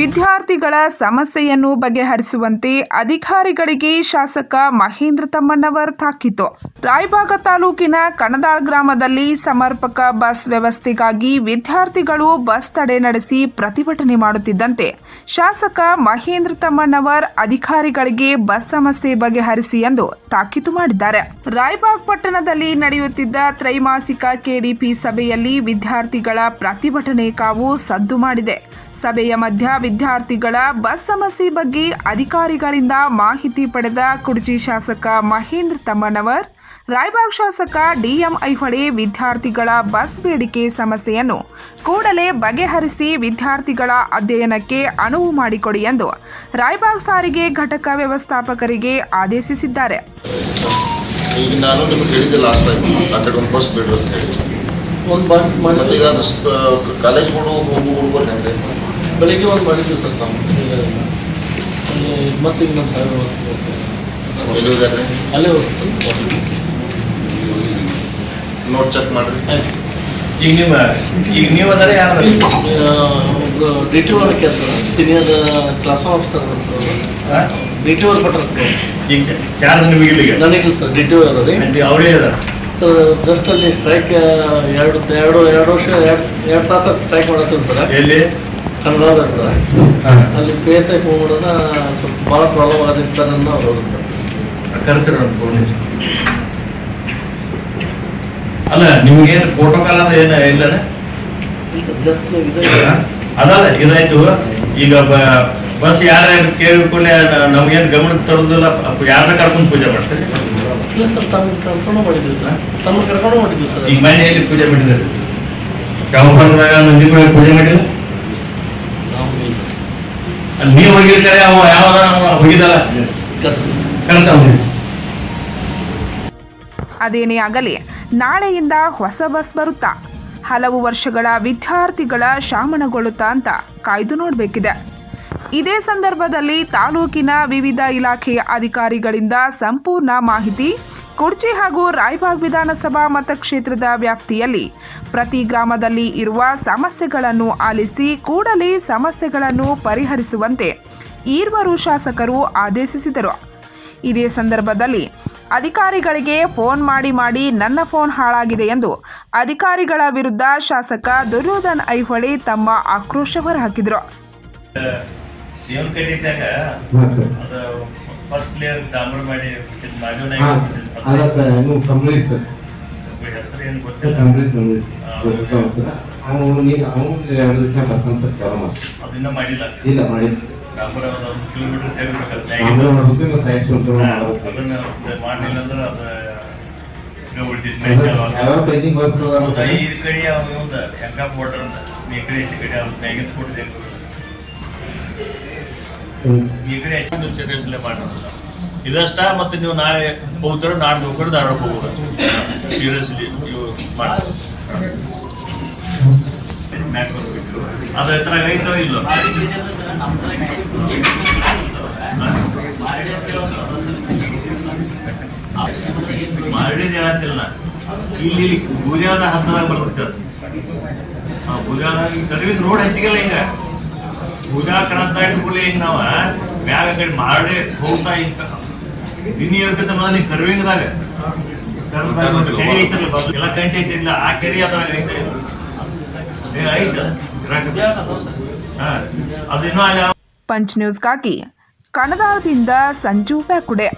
ವಿದ್ಯಾರ್ಥಿಗಳ ಸಮಸ್ಯೆಯನ್ನು ಬಗೆಹರಿಸುವಂತೆ ಅಧಿಕಾರಿಗಳಿಗೆ ಶಾಸಕ ಮಹೇಂದ್ರ ತಮ್ಮಣ್ಣವರ್ ತಾಕೀತು. ರಾಯಬಾಗ ತಾಲೂಕಿನ ಕಣದಾಳ್ ಗ್ರಾಮದಲ್ಲಿ ಸಮರ್ಪಕ ಬಸ್ ವ್ಯವಸ್ಥೆಗಾಗಿ ವಿದ್ಯಾರ್ಥಿಗಳು ಬಸ್ ತಡೆ ನಡೆಸಿ ಪ್ರತಿಭಟನೆ ಮಾಡುತ್ತಿದ್ದಂತೆ ಶಾಸಕ ಮಹೇಂದ್ರ ತಮ್ಮಣ್ಣವರ್ ಅಧಿಕಾರಿಗಳಿಗೆ ಬಸ್ ಸಮಸ್ಯೆ ಬಗೆಹರಿಸಿ ಎಂದು ತಾಕೀತು ಮಾಡಿದ್ದಾರೆ. ರಾಯಬಾಗ್ ಪಟ್ಟಣದಲ್ಲಿ ನಡೆಯುತ್ತಿದ್ದ ತ್ರೈಮಾಸಿಕ ಕೆಡಿಪಿ ಸಭೆಯಲ್ಲಿ ವಿದ್ಯಾರ್ಥಿಗಳ ಪ್ರತಿಭಟನೆ ಕಾವು ಸದ್ದು ಮಾಡಿದೆ. ಸಭೆಯ ಮಧ್ಯ ವಿದ್ಯಾರ್ಥಿಗಳ ಬಸ್ ಸಮಸ್ಯೆ ಬಗ್ಗೆ ಅಧಿಕಾರಿಗಳಿಂದ ಮಾಹಿತಿ ಪಡೆದ ಕುಡ್ಚಿ ಶಾಸಕ ಮಹೇಂದ್ರ ತಮ್ಮನವರ್ ರಾಯಬಾಗ್ ಶಾಸಕ ಡಿಎಂ ಐಹೊಳೆ ವಿದ್ಯಾರ್ಥಿಗಳ ಬಸ್ ಬೇಡಿಕೆ ಸಮಸ್ಯೆಯನ್ನು ಕೂಡಲೇ ಬಗೆಹರಿಸಿ ವಿದ್ಯಾರ್ಥಿಗಳ ಅಧ್ಯಯನಕ್ಕೆ ಅನುವು ಮಾಡಿಕೊಡಿ ಎಂದು ರಾಯಬಾಗ್ ಸಾರಿಗೆ ಘಟಕ ವ್ಯವಸ್ಥಾಪಕರಿಗೆ ಆದೇಶಿಸಿದ್ದಾರೆ. ಈಗ ನಾನು ನಿಮ್ಗೆ ಹೇಳಿದ್ದೆ ಲಾಸ್ಟ್ ಟೈಮ್ ಆ ಕಡೆ ಒಂದು ಬಸ್ ಬಿಡ್ರಿ ಅಂತ ಹೇಳಿ. ಒಂದು ಬಂಕ್ ಮತ್ತೆ ಮಾಡಿ ಈಗ ಹುಡುಗರು ಹೆಂಗೆ. ಬೆಳಿಗ್ಗೆ ಒಂದು ಮಾಡಿದ್ವಿ ಸರ್ ನಾವು. ಮತ್ತೆ ಇನ್ನೊಂದು ನಮ್ಮ ಹೋಗ್ಯಾರ ಅಲ್ಲೇ ನೋಟ್ ಚೆಕ್ ಮಾಡ್ರಿ. ಈಗ ನೀವು ಈಗ ನೀವು ಅಂದರೆ ಯಾರು ಡಿ ಟಿ ಒಳಗೆ ಕೆಲಸ senior class officer sir. D T ಒಳಗೆ ಕೊಟ್ಟರು ಸರ್ ಈಗ ಯಾರು ನಿಮಗೆ ಇಲ್ಲಿಗೆ ನನಗೆ ಸರ್ ಡಿ ಟಿ ಒ ಇರೋದು ಅವಳೇ ಅದ ಸರ್ ಜಸ್ಟ್ ಅಲ್ಲಿ ಸ್ಟ್ರೈಕ್ ಎರಡು ಎರಡು ಎರಡು ವರ್ಷ ಎರಡು ಎರಡು ತಾಸು ಸ್ಟ್ರೈಕ್ ಮಾಡತ್ತೀನಿ ಸರ್. ಎಲ್ಲಿ? ಕನ್ನಡದ ಸರ್. ಅಲ್ಲಿ ಪಿ ಆಗಿ ಹೋಗ್ಬಿಡೋದ ಸ್ವಲ್ಪ ಭಾಳ ಪ್ರಾಬ್ಲಮ್ ಆಗದಿರ್ತಾರೆ ಅನ್ನೋ ಅವರು ಸರ್. ಕರೆಸಿರ ಅಲ್ಲ ನಿಮ್ಗೇನು ಪ್ರೋಟೋಕಾಲ್ ಅಂದ್ರೆ ಏನು ಇಲ್ಲ ಜಸ್ಟ್ ಇದೆ ಅದಲ್ಲ ಇದಾಯ್ತು. ಈಗ ಬಸ್ ಯಾರ ಕೇಳಿಕೊಳ್ಳೆ ನಮ್ಗೇನು ಗಮನಕ್ಕೆ ತರೋದಿಲ್ಲ. ಯಾರನ್ನ ಕರ್ಕೊಂಡು ಪೂಜೆ ಮಾಡ್ತೀರಿ? ಇಲ್ಲ ಸರ್ ತಮ್ಮ ಕರ್ಕೊಂಡು ಮಾಡಿದ್ವಿ ಸರ್. ತಮ್ಮ ಕರ್ಕೊಂಡು ಮಾಡಿದ್ವಿ ಸರ್. ಈಗ ಮನೆಯಲ್ಲಿ ಪೂಜೆ ಮಾಡಿದ್ದಾರೆ. ಯಾವ ನಂದಿ ಪೂಜೆ ಮಾಡಿಲ್ಲ? ನೀವು ಹೋಗಿರ್ತಾರೆ, ಅವ ಯಾವ ಹೋಗಿದಲ್ಲ ಅದೇನೇ ಆಗಲಿ, ನಾಳೆಯಿಂದ ಹೊಸ ಬಸ್ ಬರುತ್ತಾ? ಹಲವು ವರ್ಷಗಳ ವಿದ್ಯಾರ್ಥಿಗಳ ಶಾಮನಗೊಳ್ಳುತ್ತಾ ಅಂತ ಕಾಯ್ದು ನೋಡಬೇಕಿದೆ. ಇದೇ ಸಂದರ್ಭದಲ್ಲಿ ತಾಲೂಕಿನ ವಿವಿಧ ಇಲಾಖೆಯ ಅಧಿಕಾರಿಗಳಿಂದ ಸಂಪೂರ್ಣ ಮಾಹಿತಿ ಕುಡ್ಚಿ ಹಾಗೂ ರಾಯಬಾಗ್ ವಿಧಾನಸಭಾ ಮತಕ್ಷೇತ್ರದ ವ್ಯಾಪ್ತಿಯಲ್ಲಿ ಪ್ರತಿ ಗ್ರಾಮದಲ್ಲಿ ಇರುವ ಸಮಸ್ಯೆಗಳನ್ನು ಆಲಿಸಿ ಕೂಡಲೇ ಸಮಸ್ಯೆಗಳನ್ನು ಪರಿಹರಿಸುವಂತೆ ಈರ್ವರು ಶಾಸಕರು ಆದೇಶಿಸಿದರು. ಇದೇ ಸಂದರ್ಭದಲ್ಲಿ ಅಧಿಕಾರಿಗಳಿಗೆ ಫೋನ್ ಮಾಡಿ ಮಾಡಿ ನನ್ನ ಫೋನ್ ಹಾಳಾಗಿದೆ ಎಂದು ಅಧಿಕಾರಿಗಳ ವಿರುದ್ಧ ಶಾಸಕ ದುರ್ಯೋಧನ್ ಐಹೊಳಿ ತಮ್ಮ ಆಕ್ರೋಶ ಹೊರಹಾಕಿದರು. ಫಸ್ಟ್ ಮಾಡಿ ಅದಕ್ಕೆ ನೀವು ಕಂಪ್ಲೀಟ್ ಸರ್ ಗೊತ್ತಿಲ್ಲ. ಕಂಪ್ಲೀಟ್ ಗೊತ್ತಾವ ಸರ್. ಅವನು ಈಗ ಅವನು ಎರಡು ದಿವಸ ಬರ್ತಾನೆ ಸರ್ ಕೆಲವು ಇಲ್ಲ ಮಾಡಿಲ್ಲ. ಸರ್ ಸೈಡ್ ಯಾವ ಸರ್? ಈ ಕಡೆ ಒಂದು ಹೆಂಗ ಈ ಕಡೆ ಈ ಕಡೆ ಅವ್ನು ತೆಗೆದು ಕೊಟ್ಟಿದೆ ಹ್ಮ್. ಈ ಕಡೆ ಮಾಡೋದು ಇದಷ್ಟ, ಮತ್ತೆ ನೀವು ನಾಳೆ ಹೋಗ್ತಾರೆ, ನಾಡ್ದು ಹೋಗ್ತಾರೆ ಧಾರವಾಡ ಹೋಗೋದು ಸೀರಿಯಸ್ಲಿ ಇವು ಮಾಡಿ ಅದ್ರ ಹತ್ರ ಐತೋ ಇಲ್ಲೋ? ಮಾರಡಿ ಹೇಳತ್ತಿಲ್ಲ ಇಲ್ಲಿ ಗುರಿಯಾದ ಹತ್ತದಾಗ. ಆ ಗುರಿಯಾದ ಕರಿವಿಗೆ ರೋಡ್ ಹೆಚ್ಚಿಗೆಲ್ಲ ಹಿಂಗ. ಗುಜರಾತ್ ಇಟ್ಕೊಳ್ಳಿ ಹಿಂಗ ನಾವ. ಮ್ಯಾಗ ಕಡೆ ಮಾಡಿ ಹೋಗ್ತಾ ಹಿಂಗ. ದಿನಿ ಇರ್ಬೇಕಂತ ಮೊದಲಿಗೆ ಕರ್ವಿಂಗದಾಗ ಕೆರೆ ಐತಲ್ಲ ಎಲ್ಲ ಕಂಟೆ ಐತಿಲ್ಲ ಆ ಕೆರೆ ಅದ್ರಾಗ ಐತೆ. ಅದಿನ್ನೂ ಅಲ್ಲಿ ಪಂಚ್ ನ್ಯೂಸ್ಗಾಗಿ ಕಣದಾಳದಿಂದ ಸಂಜು ಬ್ಯಾಕುಡೆ.